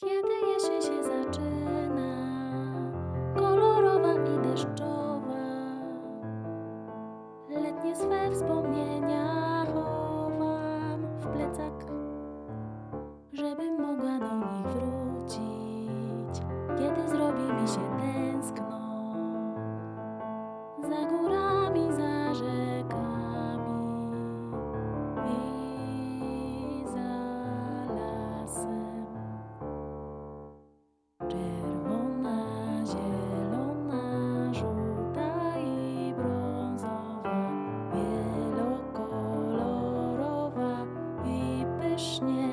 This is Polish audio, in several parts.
Kiedy jesień się zaczyna? śnie.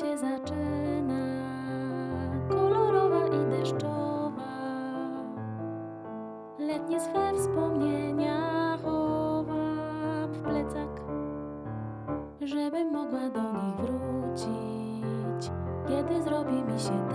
się zaczyna, kolorowa i deszczowa. Letnie swe wspomnienia chowam w plecak, żeby mogła do nich wrócić, kiedy zrobi mi się